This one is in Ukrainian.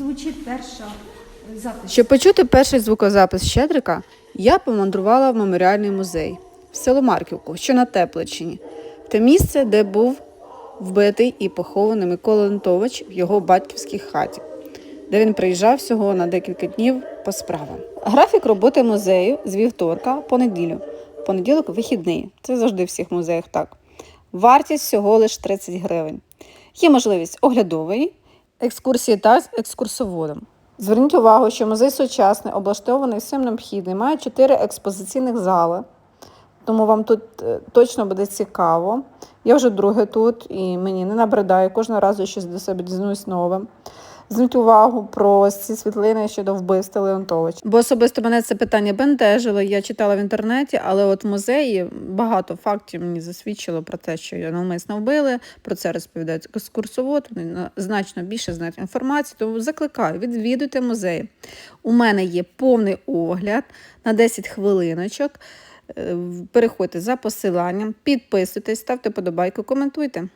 звучить перша запис. Щоб почути перший звукозапис Щедрика, я помандрувала в меморіальний музей в село Марківку, що на Тепличині, те місце, де був вбитий і похований Микола Лентович в його батьківській хаті, де він приїжджав всього на декілька днів по справам. Графік роботи музею з вівторка по неділю. Понеділок вихідний. Це завжди в всіх музеях так. Вартість всього лише 30 гривень. Є можливість оглядової, екскурсії та з екскурсоводом. Зверніть увагу, що музей сучасний, облаштований всім необхідним, має чотири експозиційних зали, тому вам тут е, точно буде цікаво. Я вже друге тут і мені не набридає, кожного разу щось для себе дізнаюсь нове. Зверніть увагу про ці світлини щодо вбивства Леонтовича. Бо особисто мене це питання бентежило. Я читала в інтернеті, але от в музеї багато фактів мені засвідчило про те, що його навмисно вбили. Про це розповідають екскурсовод. Вони значно більше знають інформації. Тому закликаю, відвідуйте музей. У мене є повний огляд на 10 хвилиночок. Е, Переходьте за посиланням, підписуйтесь, ставте подобайку, коментуйте.